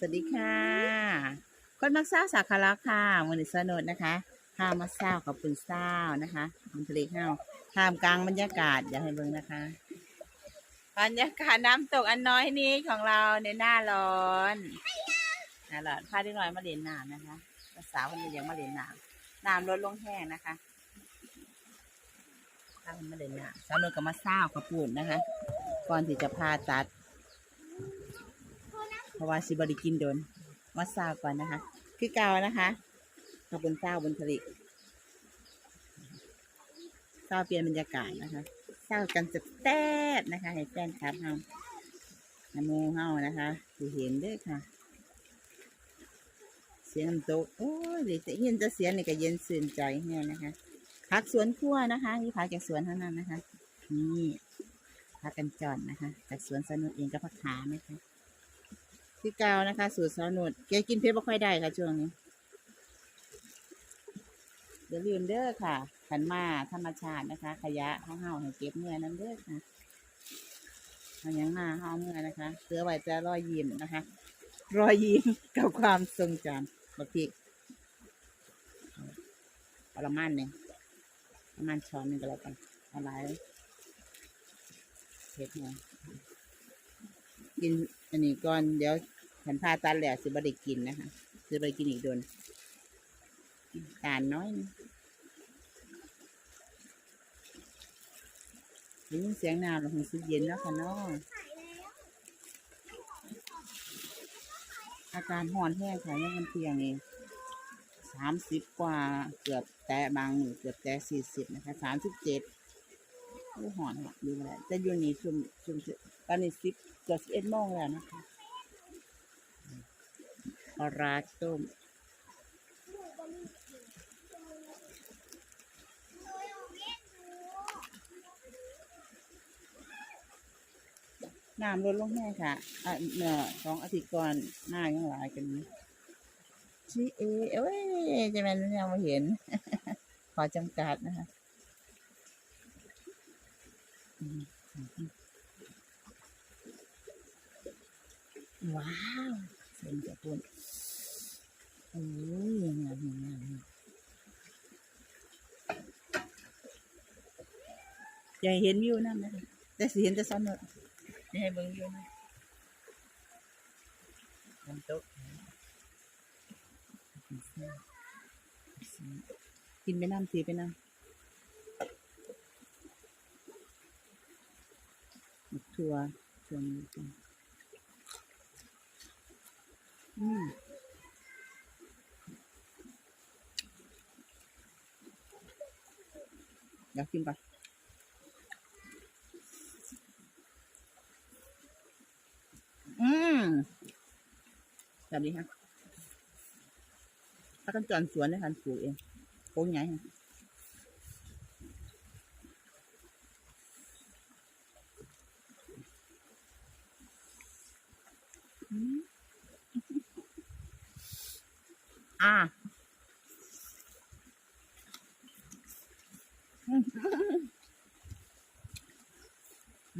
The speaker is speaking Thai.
สวัสดีค่ะ คนมักเศร้าวสาขาละค่ะวันนี้สนุดนะคะข้าวมาเศร้าวกับปุ่นเศร้าวนะคะมันทะเลข้าวท่ามกลางบรรยากาศอย่าให้เบิ่งนะคะ บรรยากาศน้ำตกอันน้อยนี้ของเราในหน้าร้อนหน้าร้อนพาได้หน่อยมาเล่นน้ำนะคะสาวคนนี้ยังมาเล่นน้ำน้ำลดลงแห้งนะคะพาคนมาเล่นน้ำสาวนุดกับมาเศร้าวกับปุ่นนะคะ ก่อนที่จะพาตัด เพราะว่าสิบริกินโดนมาซาวก่อนนะคะ คือเก่านะคะขอบนเศร้าบนทะเลเศร้าเปลี่ยนบรรยากาศนะคะเศร้ากันจะแต้นะคะให้แฟนคลับเฮาให้หมูเฮานะคะดูเห็นด้วยค่ะ เสียงน้ำตกโอ้ยเดี๋ยวจะเย็นจะเสียงนี่ก็เย็นสื่นใจเนี่ยนะคะผักสวนครัวนะคะนี่ผักจากสวนเท่านั้นนะคะ นี่ผักกันจอนนะคะ จากสวนสนุนเองก็ผักขาไหมคะ ที่เกานะคะ สูตรสาวหนุดแกกินเพชรไม่ค่อยได้ค่ะช่วงนี้เดี๋ยวลืมเด้อค่ะ ขันมาธรรมชาตินะคะ ขยะห้องเฮาให้เก็บเมื่อนั้นเด้อค่ะเอาหยังมาเฮาเมื่อนะคะเสือไว้จะรอยยิ้มนะคะ รอยยิ้มกับความทรงจำบักพริกประมาณหนึ่งประมาณช้อนหนึ่งก็แล้วกันอาหลายเผ็ดหน่ยกินอันนี้ก่อนเดี๋ยว ขันพาตันแหล้วสิบได้กินนะคะสิบได้กินอีกโดนตาลน้อยนะยินเสียงน้ำแล้วคงสิเย็นแล้วค่ะน้องอาการห่อนแห้งค่ะยังมันเที่ยงเองสามสิบกว่าเกือบแตะบางเกือบแตะสี่สิบนะคะสามสิบเจ็ดโอ้ห่อนค่ะดูแลแต่อยู่นี่ชุมชุมตอนนี้สิบเกือบสิบเอ็ดโมงแล้วนะคะ ร้าต้มน้ำลดลงแห้งค่ะอะเมื่อสองอาทิตย์ก่อนหน้ายังหลายกันนี้ชีเอเอ้ยจะเป็นยังม่เห็น ขอจำกัดนะคะว้าว เส้นจะปุ่นโอ้ยงามงามงามอย่าเห็นวิวนั่นนะคะแต่สิเห็นแต่ซ้อนเนอะย่าให้เบิ่งวิวนะน้ำตกกินไปน้ำสีไปน้ำหมกทัวชวนกัน เดี๋ยวกินก่อนอืมแบบนี้ฮะถ้ากันจอนสวนได้ทันปลูกเองโค้งใหญ่ฮะอืม อ่า